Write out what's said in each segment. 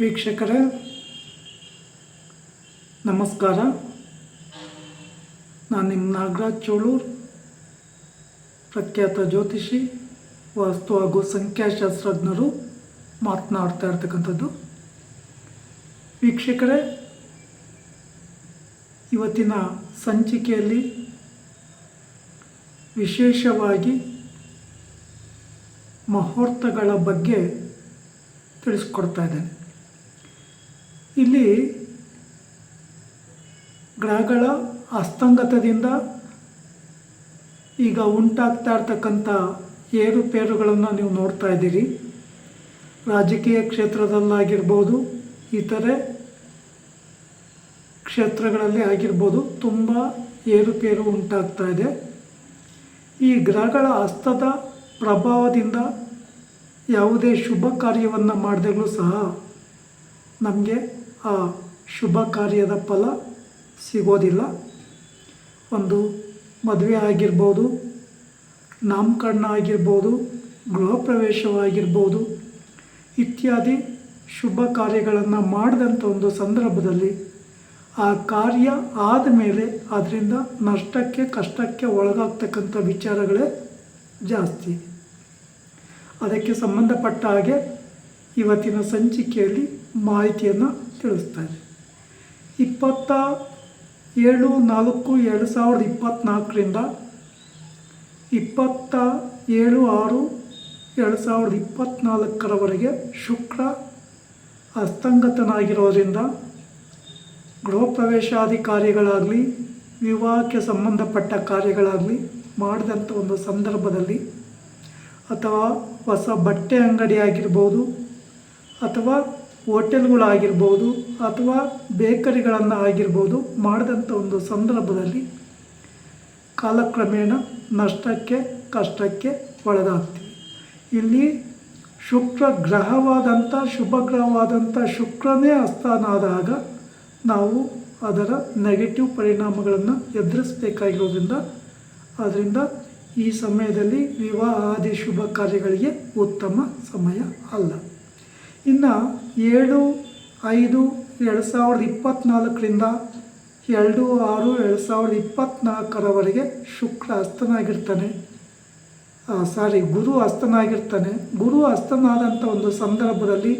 ವೀಕ್ಷಕರೇ, ನಮಸ್ಕಾರ. ನಾನು ನಿಮ್ಮ ನಾಗರಾಜ್ ಚೋಳೂರ್, ಪ್ರಖ್ಯಾತ ಜ್ಯೋತಿಷಿ, ವಾಸ್ತು ಹಾಗೂ ಸಂಖ್ಯಾಶಾಸ್ತ್ರಜ್ಞರು ಮಾತನಾಡ್ತಾ ಇರ್ತಕ್ಕಂಥದ್ದು. ವೀಕ್ಷಕರೇ, ಇವತ್ತಿನ ಸಂಚಿಕೆಯಲ್ಲಿ ವಿಶೇಷವಾಗಿ ಮುಹೂರ್ತಗಳ ಬಗ್ಗೆ ತಿಳಿಸ್ಕೊಡ್ತಾ ಇದ್ದೇನೆ. ಇಲ್ಲಿ ಗ್ರಹಗಳ ಅಸ್ತಂಗತದಿಂದ ಈಗ ಉಂಟಾಗ್ತಾ ಇರ್ತಕ್ಕಂಥ ಏರುಪೇರುಗಳನ್ನು ನೀವು ನೋಡ್ತಾ ಇದ್ದೀರಿ. ರಾಜಕೀಯ ಕ್ಷೇತ್ರದಲ್ಲಾಗಿರ್ಬೋದು, ಇತರೆ ಕ್ಷೇತ್ರಗಳಲ್ಲಿ ಆಗಿರ್ಬೋದು ತುಂಬ ಏರುಪೇರು ಉಂಟಾಗ್ತಾ ಇದೆ. ಈ ಗ್ರಹಗಳ ಹಸ್ತದ ಪ್ರಭಾವದಿಂದ ಯಾವುದೇ ಶುಭ ಕಾರ್ಯವನ್ನು ಮಾಡಿದಾಗಲೂ ಸಹ ನಮಗೆ ಶುಭ ಕಾರ್ಯದ ಫಲ ಸಿಗೋದಿಲ್ಲ. ಒಂದು ಮದುವೆ ಆಗಿರ್ಬೋದು, ನಾಮಕರಣ ಆಗಿರ್ಬೋದು, ಗೃಹ ಪ್ರವೇಶವಾಗಿರ್ಬೋದು ಇತ್ಯಾದಿ ಶುಭ ಕಾರ್ಯಗಳನ್ನು ಮಾಡಿದಂಥ ಒಂದು ಸಂದರ್ಭದಲ್ಲಿ ಆ ಕಾರ್ಯ ಆದ ಮೇಲೆ ಅದರಿಂದ ನಷ್ಟಕ್ಕೆ, ಕಷ್ಟಕ್ಕೆ ಒಳಗಾಗ್ತಕ್ಕಂಥ ವಿಚಾರಗಳೇ ಜಾಸ್ತಿ. ಅದಕ್ಕೆ ಸಂಬಂಧಪಟ್ಟ ಹಾಗೆ ಇವತ್ತಿನ ಸಂಚಿಕೆಯಲ್ಲಿ ಮಾಹಿತಿಯನ್ನು ತಿಳಿಸ್ತಾ ಇದೆ ಇಪ್ಪತ್ತ ಏಳು ನಾಲ್ಕು ಎರಡು ಸಾವಿರದ ಇಪ್ಪತ್ತ್ನಾಲ್ಕರಿಂದ ಇಪ್ಪತ್ತ ಏಳು ಆರು ಎರಡು ಸಾವಿರದ ಇಪ್ಪತ್ತ್ನಾಲ್ಕರವರೆಗೆ ಶುಕ್ರ ಅಸ್ತಂಗತನಾಗಿರೋದ್ರಿಂದ ಗೃಹ ಪ್ರವೇಶಾದಿ ಕಾರ್ಯಗಳಾಗಲಿ ವಿವಾಹಕ್ಕೆ ಸಂಬಂಧಪಟ್ಟ ಕಾರ್ಯಗಳಾಗಲಿ ಮಾಡಿದಂಥ ಒಂದು ಸಂದರ್ಭದಲ್ಲಿ ಅಥವಾ ಹೊಸ ಬಟ್ಟೆ ಅಂಗಡಿ ಆಗಿರ್ಬೋದು ಅಥವಾ ಹೋಟೆಲ್ಗಳಾಗಿರ್ಬೋದು ಅಥವಾ ಬೇಕರಿಗಳನ್ನು ಆಗಿರ್ಬೋದು ಮಾಡಿದಂಥ ಒಂದು ಸಂದರ್ಭದಲ್ಲಿ ಕಾಲಕ್ರಮೇಣ ನಷ್ಟಕ್ಕೆ, ಕಷ್ಟಕ್ಕೆ ಒಳಗಾಗ್ತೀವಿ. ಇಲ್ಲಿ ಶುಕ್ರ ಗ್ರಹವಾದಂಥ ಶುಭ ಗ್ರಹವಾದಂಥ ಶುಕ್ರನೇ ಅಸ್ಥಾನಾದಾಗ ನಾವು ಅದರ ನೆಗೆಟಿವ್ ಪರಿಣಾಮಗಳನ್ನು ಎದುರಿಸಬೇಕಾಗಿರೋದ್ರಿಂದ ಅದರಿಂದ ಈ ಸಮಯದಲ್ಲಿ ವಿವಾಹ ಆದಿ ಶುಭ ಕಾರ್ಯಗಳಿಗೆ ಉತ್ತಮ ಸಮಯ ಅಲ್ಲ. ಇನ್ನು ಏಳು, ಐದು, ಎರಡು ಸಾವಿರದ ಇಪ್ಪತ್ತ್ನಾಲ್ಕರಿಂದ ಎರಡು, ಆರು, ಎರಡು ಸಾವಿರದ ಇಪ್ಪತ್ತ್ನಾಲ್ಕರವರೆಗೆ ಶುಕ್ರ ಅಸ್ತನಾಗಿರ್ತಾನೆ. ಸಾರಿ ಗುರು ಅಸ್ತನಾಗಿರ್ತಾನೆ. ಗುರು ಅಸ್ತನಾದಂಥ ಒಂದು ಸಂದರ್ಭದಲ್ಲಿ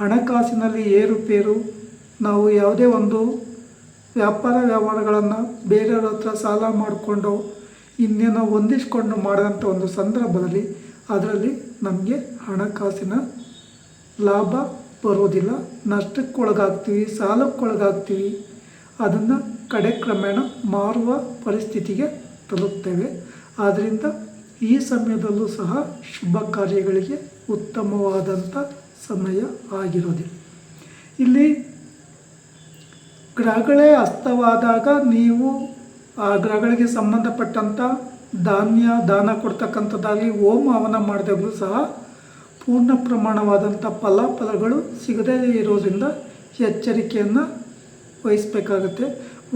ಹಣಕಾಸಿನಲ್ಲಿ ಏರುಪೇರು ನಾವು ಯಾವುದೇ ಒಂದು ವ್ಯಾಪಾರ ವ್ಯವಹಾರಗಳನ್ನು ಬೇರೆಯವ್ರ ಹತ್ರ ಸಾಲ ಮಾಡಿಕೊಂಡು ಇನ್ನೇನೋ ಹೊಂದಿಸ್ಕೊಂಡು ಮಾಡಿದಂಥ ಒಂದು ಸಂದರ್ಭದಲ್ಲಿ ಅದರಲ್ಲಿ ನಮಗೆ ಹಣಕಾಸಿನ ಲಾಭ ಬರೋದಿಲ್ಲ, ನಷ್ಟಕ್ಕೊಳಗಾಗ್ತೀವಿ, ಸಾಲಕ್ಕೊಳಗಾಗ್ತೀವಿ. ಅದನ್ನು ಕಡೆ ಕ್ರಮೇಣ ಮಾರುವ ಪರಿಸ್ಥಿತಿಗೆ ತಲುಪ್ತೇವೆ. ಆದ್ದರಿಂದ ಈ ಸಮಯದಲ್ಲೂ ಸಹ ಶುಭ ಕಾರ್ಯಗಳಿಗೆ ಉತ್ತಮವಾದಂಥ ಸಮಯ ಆಗಿರೋದಿಲ್ಲ. ಇಲ್ಲಿ ಗ್ರಹಗಳೇ ಅಸ್ತವಾದಾಗ ನೀವು ಆ ಗ್ರಹಗಳಿಗೆ ಸಂಬಂಧಪಟ್ಟಂಥ ಧಾನ್ಯ, ದಾನ ಕೊಡ್ತಕ್ಕಂಥದ್ದಾಗಲಿ, ಹೋಮ ಹವನ ಮಾಡಿದಾಗಲೂ ಸಹ ಪೂರ್ಣ ಪ್ರಮಾಣವಾದಂಥ ಫಲಾಫಲಗಳು ಸಿಗದೇ ಇರೋದ್ರಿಂದ ಎಚ್ಚರಿಕೆಯನ್ನು ವಹಿಸಬೇಕಾಗುತ್ತೆ.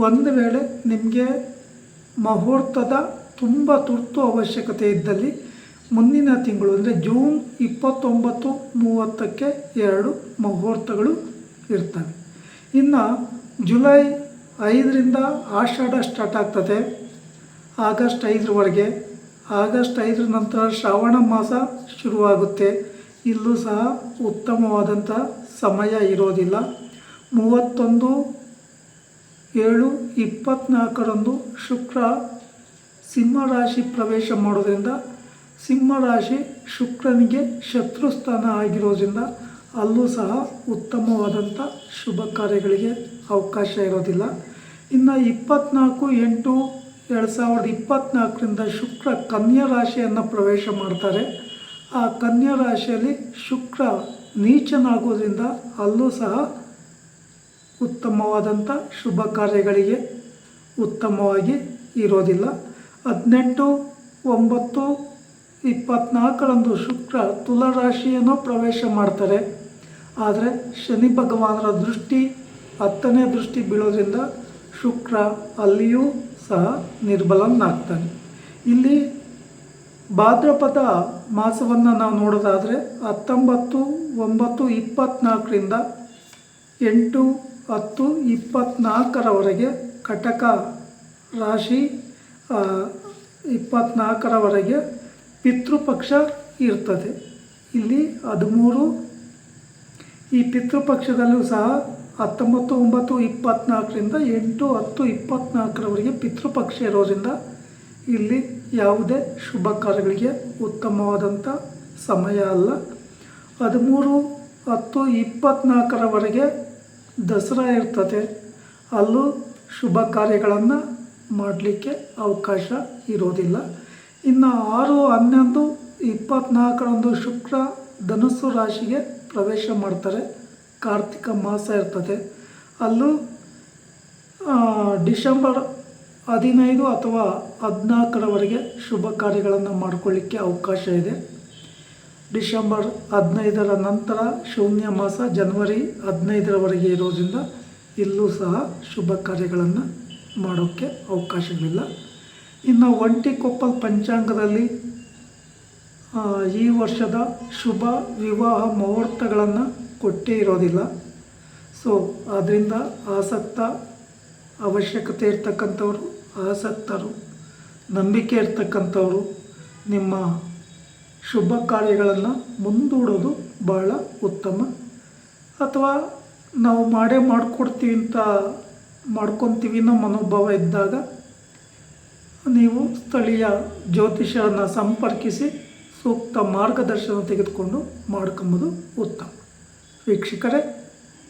ಒಂದು ವೇಳೆ ನಿಮಗೆ ಮುಹೂರ್ತದ ತುಂಬ ತುರ್ತು ಅವಶ್ಯಕತೆ ಇದ್ದಲ್ಲಿ ಮುಂದಿನ ತಿಂಗಳು, ಅಂದರೆ ಜೂನ್ ಇಪ್ಪತ್ತೊಂಬತ್ತು ಮೂವತ್ತಕ್ಕೆ ಎರಡು ಮುಹೂರ್ತಗಳು ಇರ್ತವೆ. ಇನ್ನು ಜುಲೈ ಐದರಿಂದ ಆಷಾಢ ಸ್ಟಾರ್ಟ್ ಆಗ್ತದೆ. ಆಗಸ್ಟ್ ಐದರವರೆಗೆ. ಆಗಸ್ಟ್ ಐದರ ನಂತರ ಶ್ರಾವಣ ಮಾಸ ಶುರುವಾಗುತ್ತೆ. ಇಲ್ಲೂ ಸಹ ಉತ್ತಮವಾದಂಥ ಸಮಯ ಇರೋದಿಲ್ಲ. ಮೂವತ್ತೊಂದು ಏಳು ಇಪ್ಪತ್ತ್ನಾಲ್ಕರಂದು ಶುಕ್ರ ಸಿಂಹರಾಶಿ ಪ್ರವೇಶ ಮಾಡೋದ್ರಿಂದ ಸಿಂಹರಾಶಿ ಶುಕ್ರನಿಗೆ ಶತ್ರುಸ್ಥಾನ ಆಗಿರೋದ್ರಿಂದ ಅಲ್ಲೂ ಸಹ ಉತ್ತಮವಾದಂಥ ಶುಭ ಕಾರ್ಯಗಳಿಗೆ ಅವಕಾಶ ಇರೋದಿಲ್ಲ. ಇನ್ನು ಇಪ್ಪತ್ತ್ನಾಲ್ಕು ಎಂಟು ಎರಡು ಸಾವಿರದ ಇಪ್ಪತ್ತ್ನಾಲ್ಕರಿಂದ ಶುಕ್ರ ಕನ್ಯಾ ರಾಶಿಯನ್ನು ಪ್ರವೇಶ ಮಾಡ್ತಾರೆ. ಆ ಕನ್ಯಾ ರಾಶಿಯಲ್ಲಿ ಶುಕ್ರ ನೀಚನಾಗೋದ್ರಿಂದ ಅಲ್ಲೂ ಸಹ ಉತ್ತಮವಾದಂಥ ಶುಭ ಕಾರ್ಯಗಳಿಗೆ ಉತ್ತಮವಾಗಿ ಇರೋದಿಲ್ಲ. ಹದಿನೆಂಟು, ಒಂಬತ್ತು, ಇಪ್ಪತ್ನಾಲ್ಕರಂದು ಶುಕ್ರ ತುಲಾರಾಶಿಯನ್ನು ಪ್ರವೇಶ ಮಾಡ್ತಾರೆ. ಆದರೆ ಶನಿ ಭಗವಾನರ ದೃಷ್ಟಿ ಹತ್ತನೇ ದೃಷ್ಟಿ ಬೀಳೋದ್ರಿಂದ ಶುಕ್ರ ಅಲ್ಲಿಯೂ ಸಹ ನಿರ್ಬಲನಾಗ್ತಾನೆ. ಇಲ್ಲಿ ಭಾದ್ರಪದ ಮಾಸವನ್ನು ನಾವು ನೋಡೋದಾದರೆ ಹತ್ತೊಂಬತ್ತು, ಒಂಬತ್ತು ಇಪ್ಪತ್ತ್ನಾಲ್ಕರಿಂದ ಎಂಟು, ಹತ್ತು ಇಪ್ಪತ್ತ್ನಾಲ್ಕರವರೆಗೆ ಕಟಕ ರಾಶಿ ಇಪ್ಪತ್ತ್ನಾಲ್ಕರವರೆಗೆ ಪಿತೃಪಕ್ಷ ಇರ್ತದೆ. ಇಲ್ಲಿ ಹದಿಮೂರು, ಈ ಪಿತೃಪಕ್ಷದಲ್ಲೂ ಸಹ ಹತ್ತೊಂಬತ್ತು, ಒಂಬತ್ತು ಇಪ್ಪತ್ತ್ನಾಲ್ಕರಿಂದ ಎಂಟು, ಹತ್ತು ಇಪ್ಪತ್ತ್ನಾಲ್ಕರವರೆಗೆ ಪಿತೃಪಕ್ಷ ಇರೋದ್ರಿಂದ ಇಲ್ಲಿ ಯಾವುದೇ ಶುಭ ಕಾರ್ಯಗಳಿಗೆ ಉತ್ತಮವಾದಂಥ ಸಮಯ ಅಲ್ಲ. ಹದಿಮೂರು ಹತ್ತು ಇಪ್ಪತ್ತ್ನಾಲ್ಕರವರೆಗೆ ದಸರಾ ಇರ್ತದೆ. ಅಲ್ಲೂ ಶುಭ ಕಾರ್ಯಗಳನ್ನು ಮಾಡಲಿಕ್ಕೆ ಅವಕಾಶ ಇರೋದಿಲ್ಲ. ಇನ್ನು ಆರು, ಹನ್ನೊಂದು ಇಪ್ಪತ್ತ್ನಾಲ್ಕರಂದು ಶುಕ್ರ ಧನುಸ್ಸು ರಾಶಿಗೆ ಪ್ರವೇಶ ಮಾಡ್ತಾರೆ. ಕಾರ್ತಿಕ ಮಾಸ ಇರ್ತದೆ. ಅಲ್ಲೂ ಡಿಸೆಂಬರ್ ಹದಿನೈದು ಅಥವಾ ಹದಿನಾಲ್ಕರವರೆಗೆ ಶುಭ ಕಾರ್ಯಗಳನ್ನು ಮಾಡಿಕೊಳ್ಳಿಕ್ಕೆ ಅವಕಾಶ ಇದೆ. ಡಿಸೆಂಬರ್ ಹದಿನೈದರ ನಂತರ ಶೂನ್ಯ ಮಾಸ ಜನವರಿ ಹದಿನೈದರವರೆಗೆ ಇರೋದ್ರಿಂದ ಇಲ್ಲೂ ಸಹ ಶುಭ ಕಾರ್ಯಗಳನ್ನು ಮಾಡೋಕ್ಕೆ ಅವಕಾಶವಿಲ್ಲ. ಇನ್ನು ಒಂಟಿ ಕೊಪ್ಪಲ್ ಪಂಚಾಂಗದಲ್ಲಿ ಈ ವರ್ಷದ ಶುಭ ವಿವಾಹ ಮುಹೂರ್ತಗಳನ್ನು ಕೊಟ್ಟೇ ಇರೋದಿಲ್ಲ. ಸೊ ಅದರಿಂದ ಆಸಕ್ತ ಅವಶ್ಯಕತೆ ಇರ್ತಕ್ಕಂಥವ್ರು ಆಸಕ್ತರು, ನಂಬಿಕೆ ಇರ್ತಕ್ಕಂಥವ್ರು ನಿಮ್ಮ ಶುಭ ಕಾರ್ಯಗಳನ್ನು ಮುಂದೂಡೋದು ಬಹಳ ಉತ್ತಮ. ಅಥವಾ ನಾವು ಮಾಡೇ ಮಾಡಿಕೊಡ್ತೀವಿ ಅಂತ ಮಾಡ್ಕೊತೀವಿ ಅನ್ನೋ ಮನೋಭಾವ ಇದ್ದಾಗ ನೀವು ಸ್ಥಳೀಯ ಜ್ಯೋತಿಷರನ್ನು ಸಂಪರ್ಕಿಸಿ ಸೂಕ್ತ ಮಾರ್ಗದರ್ಶನ ತೆಗೆದುಕೊಂಡು ಮಾಡ್ಕೊಂಬೋದು ಉತ್ತಮ. ವೀಕ್ಷಕರೇ